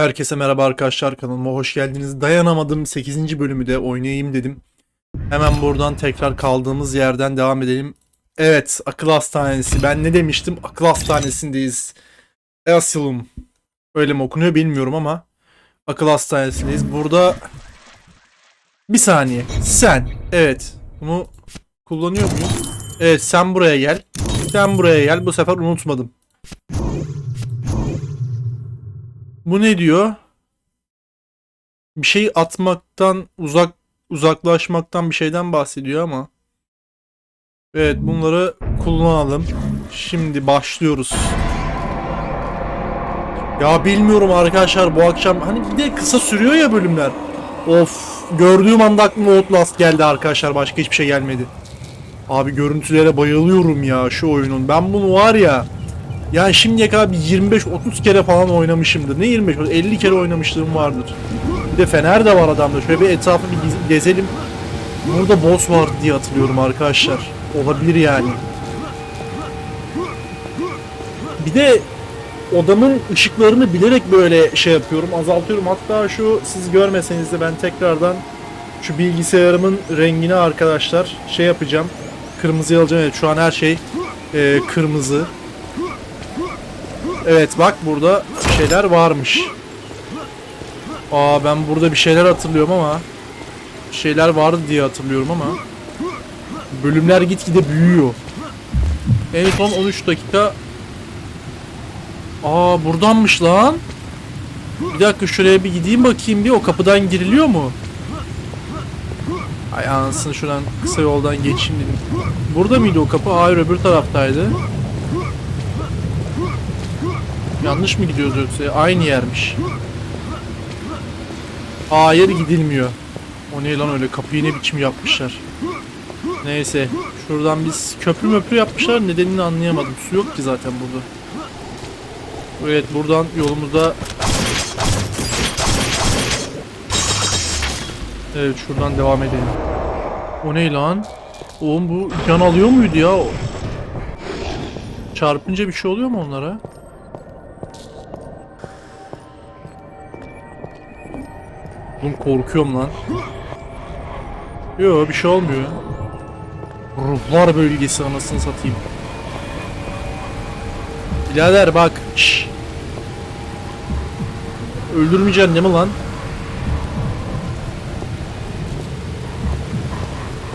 Herkese merhaba arkadaşlar kanalıma hoş geldiniz. Dayanamadım 8. bölümü de oynayayım dedim. Hemen buradan tekrar kaldığımız yerden devam edelim. Evet akıl hastanesi. Ben ne demiştim? Akıl hastanesindeyiz. Asylum. Öyle mi okunuyor bilmiyorum ama. Akıl hastanesindeyiz. Burada bir saniye. Sen. Evet. Bunu kullanıyor muyum? Evet sen buraya gel. Sen buraya gel. Bu sefer unutmadım. Bu ne diyor? Bir şey atmaktan uzak uzaklaşmaktan bir şeyden bahsediyor ama. Evet bunları kullanalım. Şimdi başlıyoruz. Ya bilmiyorum arkadaşlar bu akşam hani bir de kısa sürüyor ya bölümler. Of gördüğüm anda aklıma Outlast geldi arkadaşlar başka hiçbir şey gelmedi. Abi görüntülere bayılıyorum ya şu oyunun. Ben bunu var ya yani şimdiye kadar bir 25-30 kere falan oynamışımdır. Ne 25 50 kere oynamışlığım vardır. Bir de fener de var adamda. Şöyle bir etrafı bir gez- gezelim. Burada boss var diye hatırlıyorum arkadaşlar. Olabilir yani. Bir de odamın ışıklarını bilerek böyle şey yapıyorum. Azaltıyorum. Hatta şu siz görmeseniz de ben tekrardan şu bilgisayarımın rengini arkadaşlar şey yapacağım. Kırmızıya alacağım. Evet şu an her şey e, kırmızı. Evet bak burada şeyler varmış. Aa ben burada bir şeyler hatırlıyorum ama şeyler vardı diye hatırlıyorum ama bölümler gitgide büyüyor. En son 13 dakika Aa buradanmış lan. Bir dakika şuraya bir gideyim bakayım bir o kapıdan giriliyor mu? Ay anasını şuradan kısa yoldan geçeyim dedim. Burada mıydı o kapı? Hayır öbür taraftaydı. Yanlış mı gidiyoruz yoksa? Aynı yermiş. Hayır gidilmiyor. O ne lan öyle kapıyı ne biçim yapmışlar. Neyse. Şuradan biz köprü möprü yapmışlar. Nedenini anlayamadım. Su yok ki zaten burada. Evet buradan yolumuzda Evet şuradan devam edelim. O ne lan? Oğlum bu can alıyor muydu ya? Çarpınca bir şey oluyor mu onlara? Oğlum korkuyorum lan. Yo bir şey olmuyor. Ruhlar bölgesi anasını satayım. Birader bak. Şş. Öldürmeyeceksin değil mi lan?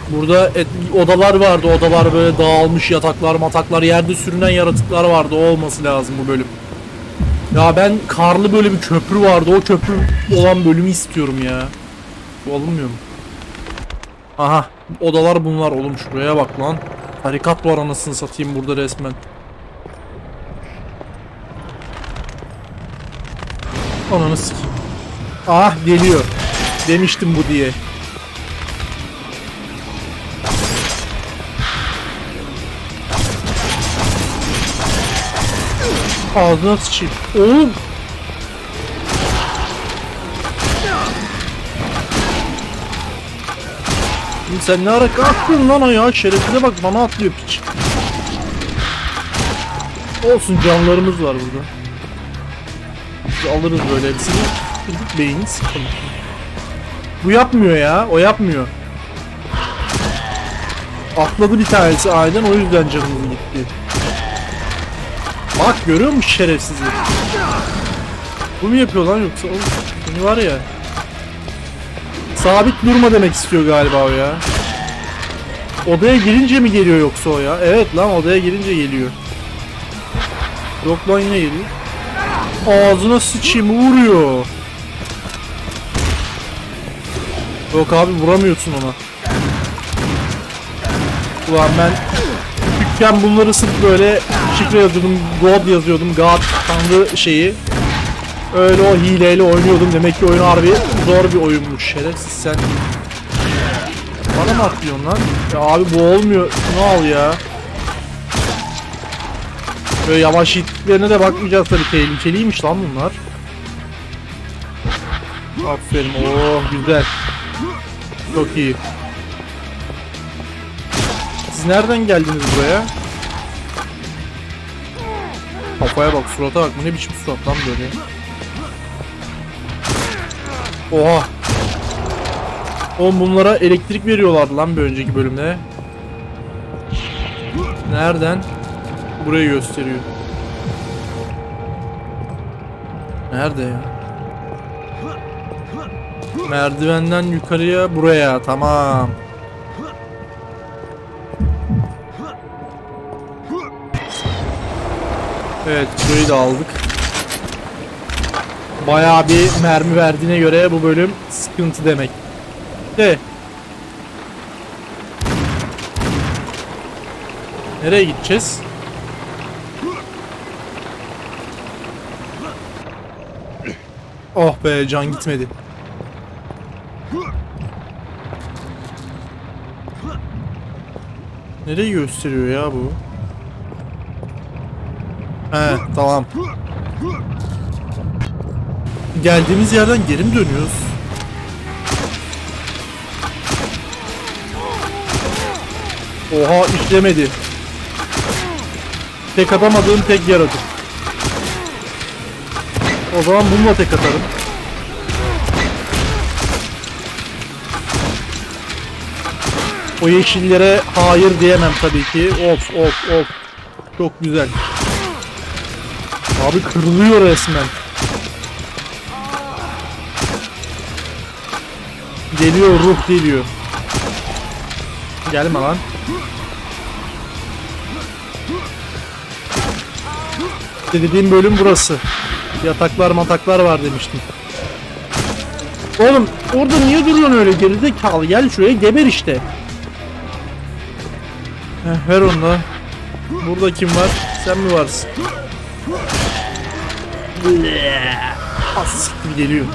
Burada et- odalar vardı. Odalar böyle dağılmış yataklar, mataklar, yerde sürünen yaratıklar vardı. O olması lazım bu bölüm. Ya ben karlı böyle bir köprü vardı. O köprü olan bölümü istiyorum ya. Bu alınmıyor mu? Aha. Odalar bunlar oğlum şuraya bak lan. Tarikat var anasını satayım burada resmen. Ananı sikeyim. Ah geliyor. Demiştim bu diye. Ağzına sıçayım. Oğlum. Sen ne ara kalktın lan ayağa şerefine bak bana atlıyor piç. Olsun canlarımız var burada. Biz alırız böyle hepsini. Beyni sıkalım. Bu yapmıyor ya. O yapmıyor. Atladı bir tanesi aynen o yüzden canımız gitti. Bak görüyor musun şerefsizi? Bu mu yapıyor lan yoksa oğlum var ya. Sabit durma demek istiyor galiba o ya. Odaya girince mi geliyor yoksa o ya? Evet lan odaya girince geliyor. Yok lan yine geliyor. Ağzına sıçayım vuruyor. Yok abi vuramıyorsun ona. Ulan ben küçükken bunları sırf böyle şifre yazıyordum, God yazıyordum, God tanrı şeyi. Öyle o hileyle oynuyordum. Demek ki oyun harbi zor bir oyunmuş. Şerefsiz sen. Bana mı atlıyorsun lan? Ya abi bu olmuyor. Şunu al ya. Böyle yavaş hitlerine de bakmayacağız tabii. Tehlikeliymiş lan bunlar. Aferin. Oh güzel. Çok iyi. Siz nereden geldiniz buraya? Kafaya bak, surata bak. Bu ne biçim surat lan böyle? Oha. Oğlum bunlara elektrik veriyorlardı lan bir önceki bölümde. Nereden? Burayı gösteriyor. Nerede ya? Merdivenden yukarıya buraya tamam. Evet burayı da aldık. Bayağı bir mermi verdiğine göre bu bölüm sıkıntı demek. De. Nereye gideceğiz? Oh be can gitmedi. Nereye gösteriyor ya bu? He tamam. Geldiğimiz yerden geri mi dönüyoruz? Oha işlemedi. Tek atamadığım tek yaratık. O zaman bununla tek atarım. O yeşillere hayır diyemem tabii ki. Of of of. Çok güzel. Abi kırılıyor resmen. Geliyor ruh geliyor. Gelme lan. İşte dediğim bölüm burası. Yataklar mataklar var demiştim. Oğlum orada niye duruyorsun öyle gerizekalı gel şuraya geber işte. Heh, ver onu da. Burada kim var? Sen mi varsın? Az siktir geliyor.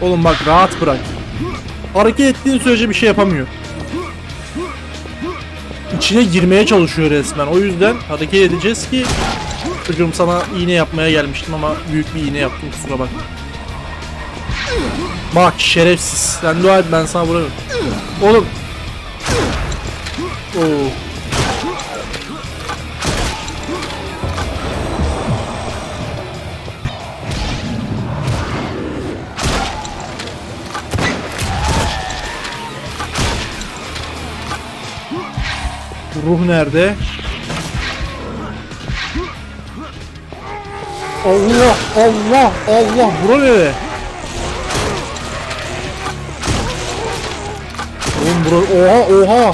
Oğlum bak rahat bırak. Hareket ettiğin sürece bir şey yapamıyor. İçine girmeye çalışıyor resmen. O yüzden hareket edeceğiz ki Çocuğum sana iğne yapmaya gelmiştim ama büyük bir iğne yaptım kusura bakma. Bak şerefsiz. Sen dua et ben sana vururum. Oğlum. Oo. Ruh nerede? Allah Allah Allah bura nere? Oğlum bura oha oha.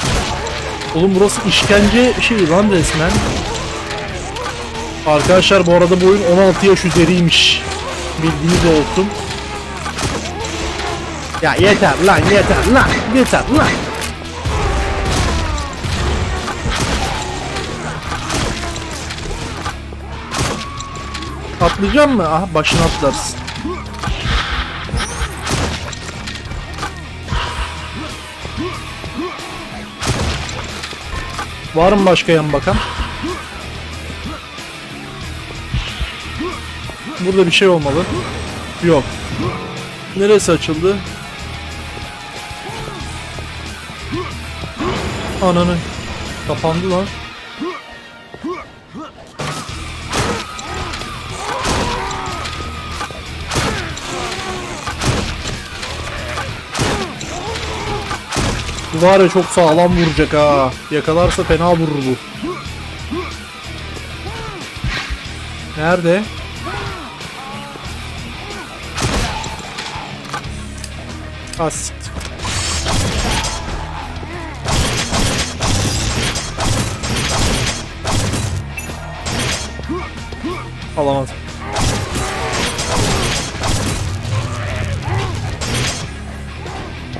Oğlum burası işkence şey lan resmen. Arkadaşlar bu arada bu oyun 16 yaş üzeriymiş. Bildiğiniz olsun. Ya yeter lan yeter lan yeter lan. Atlayacağım mı? Ah başına atlarsın. Var mı başka yan bakan? Burada bir şey olmalı. Yok. Neresi açıldı? Ananı. Kapandı lan. Bu var ya çok sağlam vuracak ha. Yakalarsa fena vurur bu. Nerede? Ha siktir. Alamaz.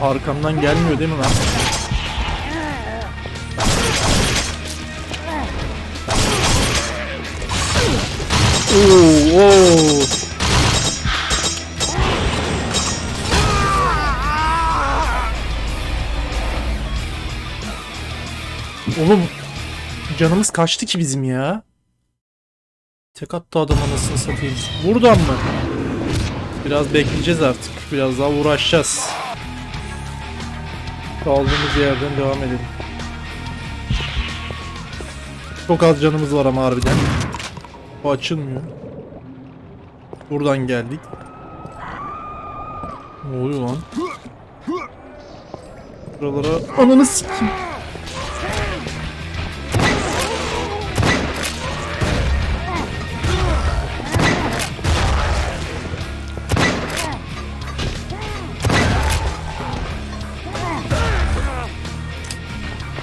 Arkamdan gelmiyor değil mi lan? Oo, oo. Oğlum canımız kaçtı ki bizim ya. Tek attı adam anasını satayım. Buradan mı? Biraz bekleyeceğiz artık. Biraz daha uğraşacağız. Kaldığımız yerden devam edelim. Çok az canımız var ama harbiden. Bu açılmıyor. Buradan geldik. Ne oluyor lan? Buralara ananı sikeyim.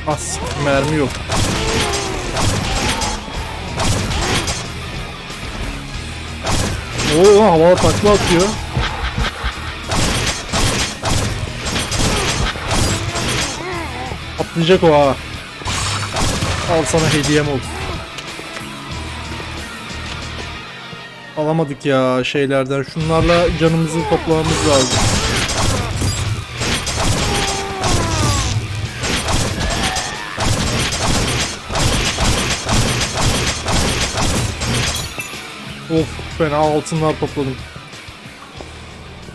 Ah siktir, mermi yok. Oo havada takla atıyor. Atlayacak o ha. Al sana hediyem olsun. Alamadık ya şeylerden. Şunlarla canımızı toplamamız lazım. Of fena altınlar topladım.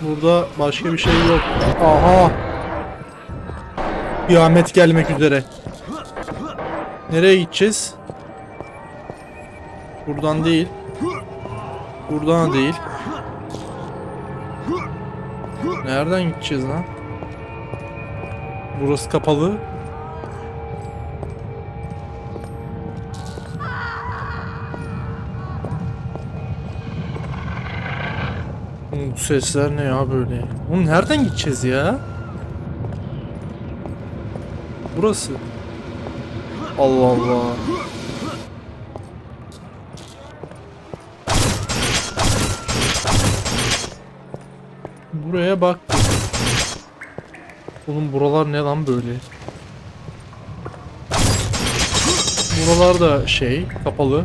Burada başka bir şey yok. Aha. Kıyamet gelmek üzere. Nereye gideceğiz? Buradan değil. Buradan da değil. Nereden gideceğiz lan? Burası kapalı. Sesler ne ya böyle? Oğlum nereden gideceğiz ya? Burası. Allah Allah. Buraya bak. Oğlum buralar ne lan böyle? Buralar da şey kapalı.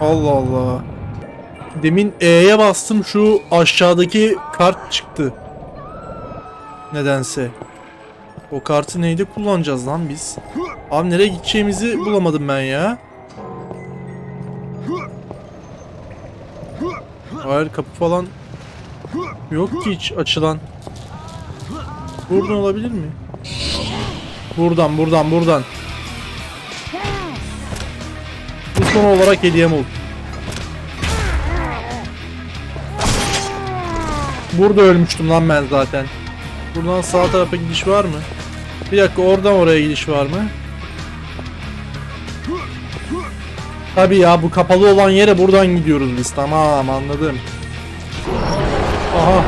Allah Allah. Demin E'ye bastım şu aşağıdaki kart çıktı. Nedense. O kartı neyde kullanacağız lan biz? Abi nereye gideceğimizi bulamadım ben ya. Hayır kapı falan yok ki hiç açılan. Buradan olabilir mi? Buradan buradan buradan. Bu son olarak hediyem oldu. Burada ölmüştüm lan ben zaten. Buradan sağ tarafa gidiş var mı? Bir dakika oradan oraya gidiş var mı? Tabi ya bu kapalı olan yere buradan gidiyoruz biz. Tamam anladım. Aha.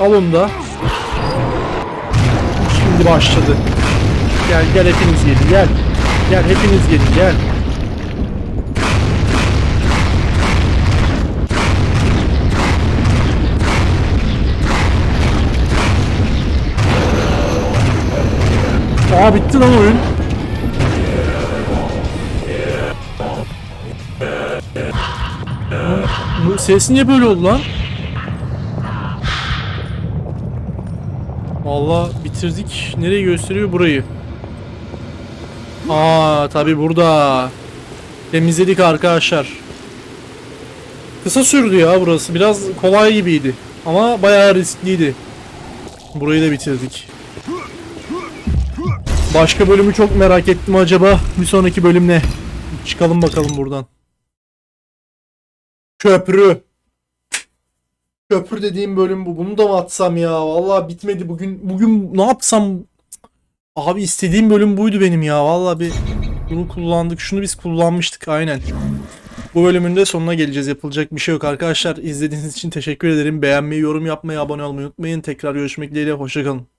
Al onu da. Şimdi başladı. Gel gel hepiniz gelin gel. Gel hepiniz gelin gel. Aa bitti lan oyun. Bu ses niye böyle oldu lan? Valla bitirdik. Nereye gösteriyor burayı? Aa tabi burada. Temizledik arkadaşlar. Kısa sürdü ya burası. Biraz kolay gibiydi. Ama bayağı riskliydi. Burayı da bitirdik. Başka bölümü çok merak ettim acaba. Bir sonraki bölüm ne? Çıkalım bakalım buradan. Köprü. Köprü dediğim bölüm bu. Bunu da mı atsam ya? Vallahi bitmedi bugün. Bugün ne yapsam? Abi istediğim bölüm buydu benim ya. Vallahi bir bunu kullandık. Şunu biz kullanmıştık aynen. Bu bölümün de sonuna geleceğiz. Yapılacak bir şey yok arkadaşlar. İzlediğiniz için teşekkür ederim. Beğenmeyi, yorum yapmayı, abone olmayı unutmayın. Tekrar görüşmek dileğiyle. Hoşçakalın.